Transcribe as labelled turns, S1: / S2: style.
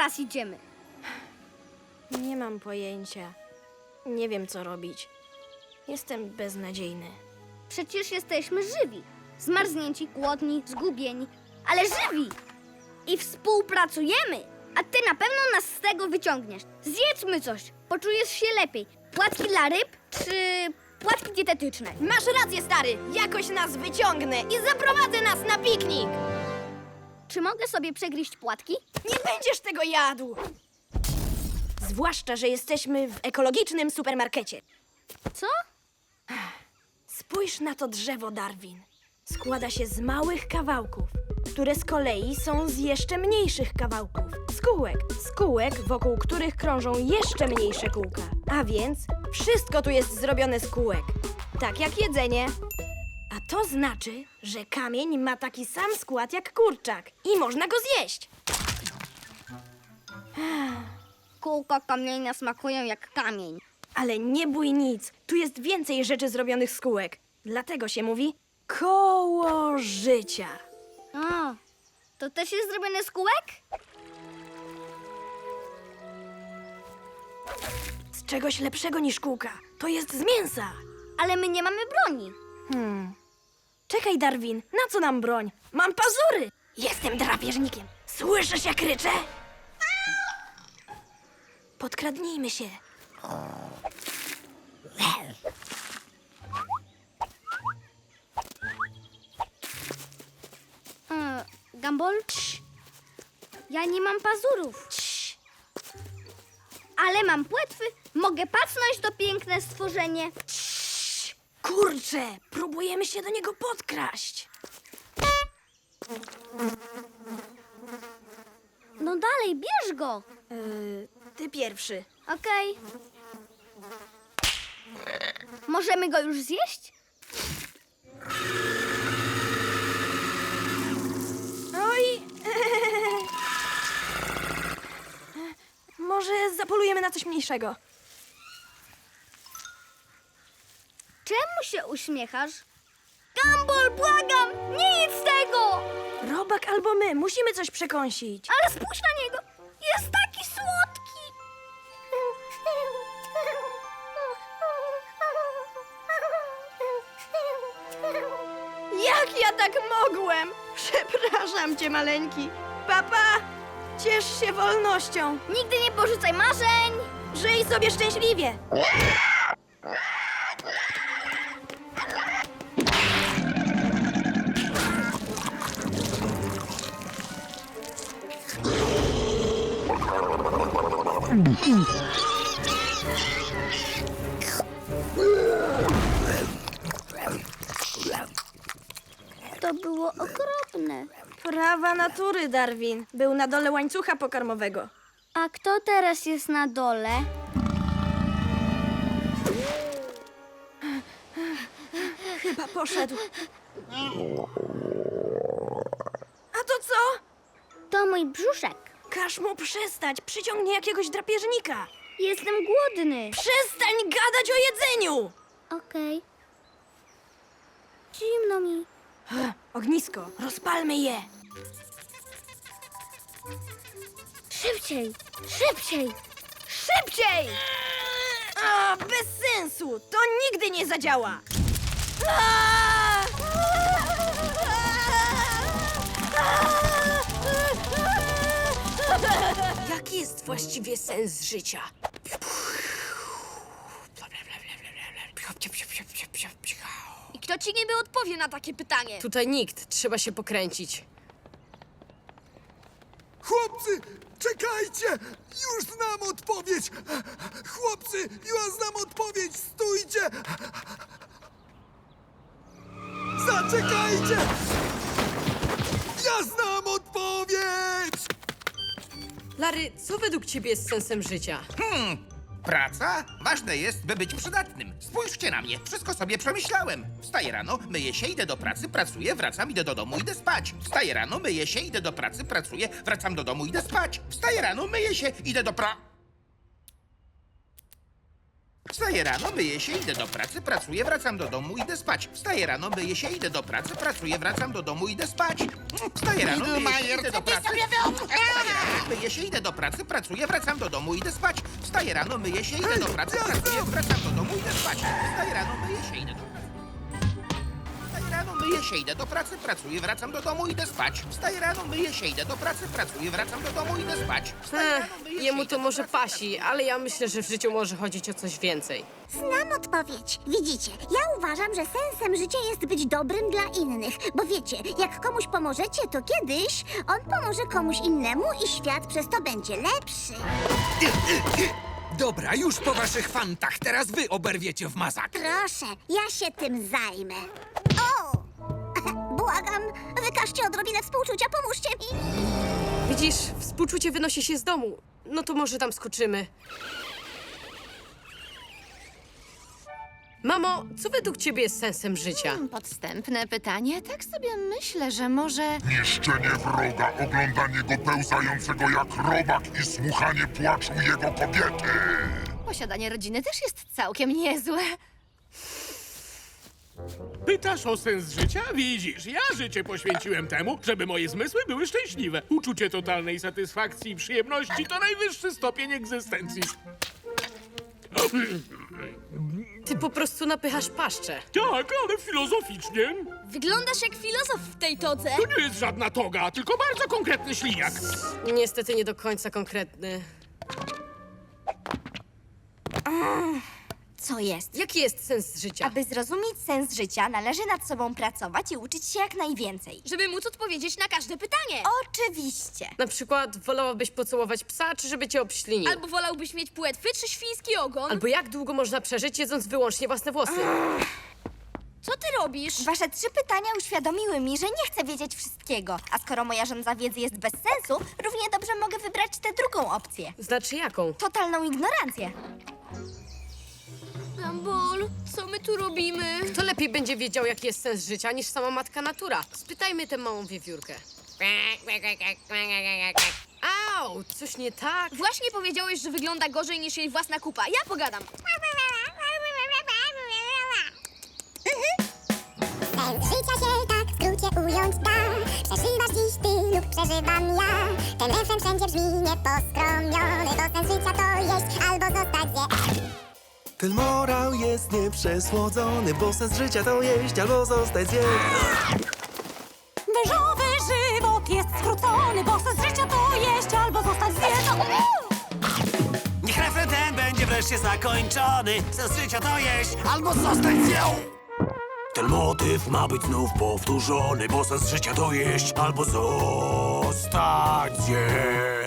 S1: teraz idziemy?
S2: Nie mam pojęcia. Nie wiem, co robić. Jestem beznadziejny.
S1: Przecież jesteśmy żywi. Zmarznięci, głodni, zgubieni, ale żywi! I współpracujemy! A ty na pewno nas z tego wyciągniesz. Zjedzmy coś, poczujesz się lepiej. Płatki dla ryb czy płatki dietetyczne?
S2: Masz rację, stary! Jakoś nas wyciągnę i zaprowadzę nas na piknik!
S1: Czy mogę sobie przegryźć płatki?
S2: Nie będziesz tego jadł! Zwłaszcza, że jesteśmy w ekologicznym supermarkecie.
S1: Co?
S2: Spójrz na to drzewo, Darwin. Składa się z małych kawałków, które z kolei są z jeszcze mniejszych kawałków. Z kółek. Z kółek, wokół których krążą jeszcze mniejsze kółka. A więc wszystko tu jest zrobione z kółek. Tak jak jedzenie. A to znaczy, że kamień ma taki sam skład jak kurczak i można go zjeść.
S1: Kółka kamienia smakują jak kamień.
S2: Ale nie bój nic, tu jest więcej rzeczy zrobionych z kółek. Dlatego się mówi koło życia.
S1: O, to też jest zrobione z kółek?
S2: Z czegoś lepszego niż kółka. To jest z mięsa.
S1: Ale my nie mamy broni.
S2: Hmm. Czekaj, Darwin, na co nam broń? Mam pazury! Jestem drapieżnikiem. Słyszysz, jak ryczę? Podkradnijmy się.
S1: E, Gumball? Ja nie mam pazurów. Ale mam płetwy. Mogę pacnąć to piękne stworzenie.
S2: Kurczę, próbujemy się do niego podkraść.
S1: No dalej, bierz go.
S2: Yy, ty pierwszy.
S1: Okej. Możemy go już zjeść?
S2: Oj! Może zapolujemy na coś mniejszego.
S1: Czemu się uśmiechasz? Gumball, błagam! Nie jedz tego!
S2: Robak albo my, musimy coś przekąsić.
S1: Ale spójrz na niego! Jest taki słodki!
S2: Jak ja tak mogłem? Przepraszam cię, maleńki. Papa, ciesz się wolnością.
S1: Nigdy nie porzucaj marzeń!
S2: Żyj sobie szczęśliwie.
S1: To było okropne.
S2: Prawa natury, Darwin. Był na dole łańcucha pokarmowego.
S1: A kto teraz jest na dole?
S2: Chyba poszedł. A to co?
S1: To mój brzuszek.
S2: Każ mu przestać. Przyciągnie jakiegoś drapieżnika.
S1: Jestem głodny.
S2: Przestań gadać o jedzeniu!
S1: Okej. Zimno mi.
S2: Ognisko, rozpalmy je.
S1: Szybciej! Szybciej! Szybciej!
S2: A, bez sensu! To nigdy nie zadziała! A!
S3: Jest właściwie sens życia?
S1: I kto ci niby odpowie na takie pytanie?
S3: Tutaj nikt, trzeba się pokręcić.
S4: Chłopcy, czekajcie! Już znam odpowiedź! Chłopcy, już znam odpowiedź! Stójcie! Zaczekajcie! Ja znam odpowiedź!
S3: Lary, co według ciebie jest sensem życia?
S5: Praca? Ważne jest, by być przydatnym. Spójrzcie na mnie, wszystko sobie przemyślałem. Wstaję rano, myję się, idę do pracy, pracuję, wracam, idę do domu, idę spać. Wstaję rano, myję się, idę do pracy, pracuję, wracam do domu, idę spać. Wstaję rano, myję się, idę do pra... Wstaję rano, myję się, idę do pracy, pracuję, wracam do domu, idę spać. Wstaję rano, myję się, idę do pracy, pracuję, wracam do domu, idę spać. Wstaję rano, myję się, idę do pracy. Wstaję rano, myję się, idę do pracy, pracuję, wracam do domu, idę spać. Wstaję rano, myję się, idę do pracy, pracuję, wracam do domu, idę spać. Wstaję rano, myję się, idę do pracy. Myję się, idę do pracy, pracuję, wracam do domu, idę spać. Wstaję rano, myję się, idę do pracy, pracuję, wracam do domu, idę spać. Wstaję
S3: Ech,
S5: rano, myję się,
S3: jemu
S5: idę
S3: to
S5: do
S3: może
S5: pracy,
S3: pasi, ale ja myślę, że w życiu może chodzić o coś więcej.
S6: Znam odpowiedź. Widzicie, ja uważam, że sensem życia jest być dobrym dla innych. Bo wiecie, jak komuś pomożecie, to kiedyś on pomoże komuś innemu i świat przez to będzie lepszy.
S4: Dobra, już po waszych fantach, teraz wy oberwiecie w mazak.
S6: Proszę, ja się tym zajmę. O! Błagam, wykażcie odrobinę współczucia, pomóżcie mi.
S3: Widzisz, współczucie wynosi się z domu. No to może tam skoczymy. Mamo, co według ciebie jest sensem życia?
S7: Podstępne pytanie. Tak sobie myślę, że może.
S8: Niszczenie wroga, oglądanie go pełzającego jak robak i słuchanie płaczu jego kobiety.
S7: Posiadanie rodziny też jest całkiem niezłe.
S9: Pytasz o sens życia? Widzisz, ja życie poświęciłem temu, żeby moje zmysły były szczęśliwe. Uczucie totalnej satysfakcji i przyjemności to najwyższy stopień egzystencji.
S3: Ty po prostu napychasz paszczę.
S9: Tak, ale filozoficznie.
S1: Wyglądasz jak filozof w tej todze.
S9: To nie jest żadna toga, tylko bardzo konkretny ślijak.
S3: Niestety nie do końca konkretny.
S10: Co jest?
S3: Jaki jest sens życia?
S10: Aby zrozumieć sens życia, należy nad sobą pracować i uczyć się jak najwięcej.
S1: Żeby móc odpowiedzieć na każde pytanie.
S10: Oczywiście.
S3: Na przykład wolałabyś pocałować psa, czy żeby cię obślinił?
S1: Albo wolałbyś mieć płetwy czy świński ogon?
S3: Albo jak długo można przeżyć, jedząc wyłącznie własne włosy?
S1: Co ty robisz?
S10: Wasze trzy pytania uświadomiły mi, że nie chcę wiedzieć wszystkiego. A skoro moja żądza wiedzy jest bez sensu, równie dobrze mogę wybrać tę drugą opcję.
S3: Znaczy jaką?
S10: Totalną ignorancję.
S1: Gumball, co my tu robimy?
S3: Kto lepiej będzie wiedział, jaki jest sens życia, niż sama matka natura? Spytajmy tę małą wiewiórkę. Au, coś nie tak?
S1: Właśnie powiedziałeś, że wygląda gorzej niż jej własna kupa. Ja pogadam.
S6: Sens życia się tak w skrócie ująć da. Przeżywasz dziś ty lub przeżywam ja. Ten refren wszędzie brzmi nieposkromiony, bo sens życia to jeść albo zostać zje.
S11: Ten morał jest nieprzesłodzony, bo sens życia to jeść albo zostać zjem.
S2: Wyżowy żywot jest skrócony, bo sens życia to jeść albo zostać zjedzony.
S11: Niech refren ten będzie wreszcie zakończony. Sens życia to jeść albo zostać zjem. Ten motyw ma być znów powtórzony, bo sens życia to jeść albo zostać zjem.